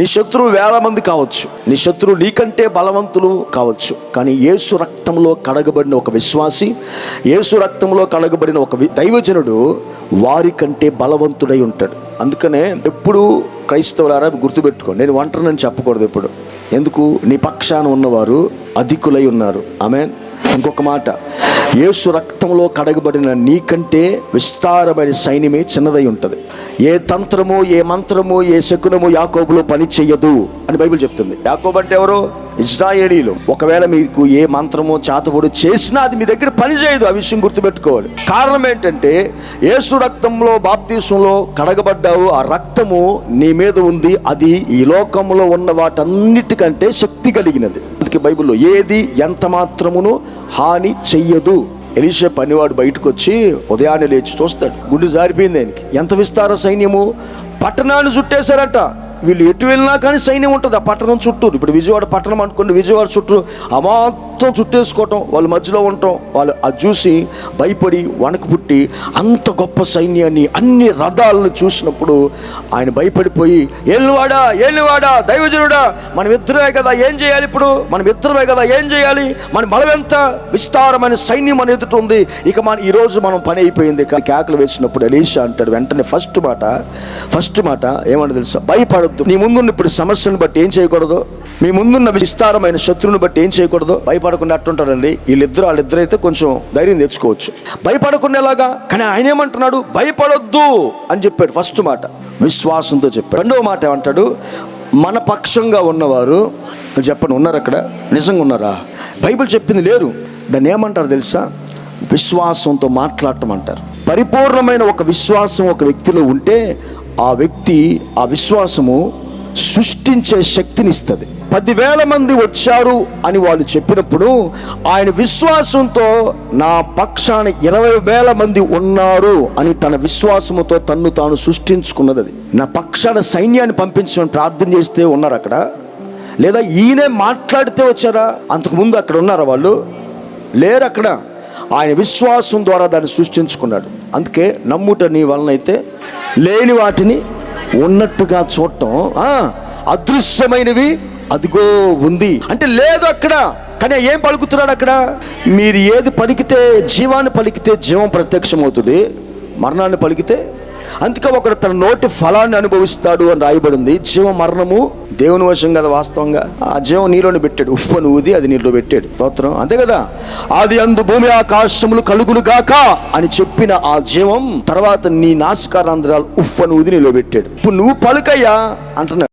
నీ శత్రువు వేల మంది కావచ్చు. నీ శత్రువు నీకంటే బలవంతులు కావచ్చు. కానీ యేసు రక్తంలో కడగబడిన ఒక విశ్వాసి యేసు రక్తంలో కడగబడిన ఒక దైవజనుడు వారికంటే బలవంతుడై ఉంటాడు. అందుకనే ఎప్పుడు క్రైస్తవులారా గుర్తుపెట్టుకోండి నేను ఒంటరినని చెప్పకూడదు ఎప్పుడు. ఎందుకు? నీ పక్షాన ఉన్నవారు అధికులై ఉన్నారు. ఆమె ఇంకొక మాట. యేసు రక్తంలో కడగబడిన నీకంటే విస్తారమైన సైన్యమే చిన్నదై ఉంటుంది. ఏ తంత్రము ఏ మంత్రము ఏ శకునము యాకోబులో పని చెయ్యదు అని బైబిల్ చెప్తుంది. యాకోబు అంటే ఎవరు? ఇజ్రాయేలీలు ఒకవేళ మీకు ఏ మంత్రము చాతబడు చేసినా అది మీ దగ్గర పనిచేయదు. ఆ విషయం గుర్తుపెట్టుకోవాలి. కారణం ఏంటంటే యేసు రక్తంలో బాప్తీసంలో కడగబడ్డావు. ఆ రక్తము నీ మీద ఉంది. అది ఈ లోకంలో ఉన్న వాటన్నిటికంటే శక్తి కలిగినది. అందుకే బైబిల్లో ఏది ఎంత మాత్రమును హాని చెయ్యదు. ఎలీషా పనివాడు బయటకు వచ్చి ఉదయాన్నే లేచి చూస్తాడు. గుండె జారిపోయింది ఆయనకి. ఎంత విస్తార సైన్యము? పట్టణాన్ని చుట్టేశారట. వీళ్ళు ఎటు వెళ్ళినా కానీ సైన్యం ఉంటుంది. ఆ పట్టణం చుట్టూ ఇప్పుడు విజయవాడ పట్టణం అనుకోండి విజయవాడ చుట్టూ అమాంత మొత్తం చుట్టేసుకోవటం వాళ్ళ మధ్యలో ఉండటం వాళ్ళు అది చూసి భయపడి వణకు పుట్టి అంత గొప్ప సైన్యాన్ని అన్ని రథాలను చూసినప్పుడు ఆయన భయపడిపోయి ఏళ్ళువాడా ఏళ్ళువాడా దైవజనుడా మనం ఇద్దరమే కదా ఏం చేయాలి ఇప్పుడు? మనం ఇద్దరమే కదా ఏం చేయాలి? మన బలం ఎంత విస్తారమైన సైన్యం మన ఎదుట ఉంది. ఇక మన ఈరోజు మనం పని అయిపోయింది. కానీ కేకలు వేసినప్పుడు ఎలీషా అంటాడు వెంటనే ఫస్ట్ మాట ఫస్ట్ మాట ఏమంటే తెలుసా? భయపడద్దు. నీ ముందున్న ఇప్పుడు సమస్యను బట్టి ఏం చేయకూడదు? మీ ముందున్న విస్తారమైన శత్రువుని బట్టి ఏం చేయకూడదు? భయపడకుండా వీళ్ళిద్దరు వాళ్ళిద్దరు అయితే కొంచెం ధైర్యం తెచ్చుకోవచ్చు. భయపడుకునేలాగా కానీ ఆయన ఏమంటున్నాడు? భయపడొద్దు అని చెప్పాడు ఫస్ట్ మాట. విశ్వాసంతో చెప్పాడు. రెండవ మాట ఏమంటాడు? మన పక్షంగా ఉన్నవారు చెప్పండి ఉన్నారు అక్కడ? నిజంగా ఉన్నారా? బైబిల్ చెప్పింది లేరు. దాన్ని ఏమంటారు తెలుసా? విశ్వాసంతో మాట్లాడటం అంటారు పరిపూర్ణమైన ఒక విశ్వాసం ఒక వ్యక్తిలో ఉంటే ఆ వ్యక్తి ఆ విశ్వాసము సృష్టించే శక్తిని ఇస్తుంది. పదివేల మంది వచ్చారు అని వాళ్ళు చెప్పినప్పుడు ఆయన విశ్వాసంతో నా పక్షాన ఇరవై వేల మంది ఉన్నారు అని తన విశ్వాసముతో తన్ను తాను సృష్టించుకున్నది అది. నా పక్షాన సైన్యాన్ని పంపించమని ప్రార్థన చేస్తే ఉన్నారు అక్కడ. లేదా ఈయనే మాట్లాడితే వచ్చారా? అంతకుముందు అక్కడ ఉన్నారా వాళ్ళు? లేరు అక్కడ. ఆయన విశ్వాసం ద్వారా దాన్ని సృష్టించుకున్నాడు. అందుకే నమ్ముట నీ వలనైతే లేని వాటిని ఉన్నట్టుగా చూడటం అదృశ్యమైనవి అదిగో ఉంది. అంటే లేదు అక్కడ కానీ ఏం పలుకుతున్నాడు అక్కడ? మీరు ఏది పలికితే జీవాన్ని పలికితే జీవం ప్రత్యక్షమవుతుంది మరణాన్ని పలికితే అందుకే ఒకడు తన నోటి ఫలాన్ని అనుభవిస్తాడు అని రాయబడింది. జీవ మరణము దేవుని వశం కదా వాస్తవంగా. ఆ జీవం నీలోని పెట్టాడు. ఉప్పను ఊది అది నీలో పెట్టాడు. స్తోత్రం. అంతే కదా? అది అందు భూమి ఆకాశములు కలుగులు గాక అని చెప్పిన ఆ జీవం తర్వాత నీ నాసికారంధ్రాలు ఉప్పను ఊది నీలో పెట్టాడు. ఇప్పుడు నువ్వు పలుకయ్యా అంటున్నాడు.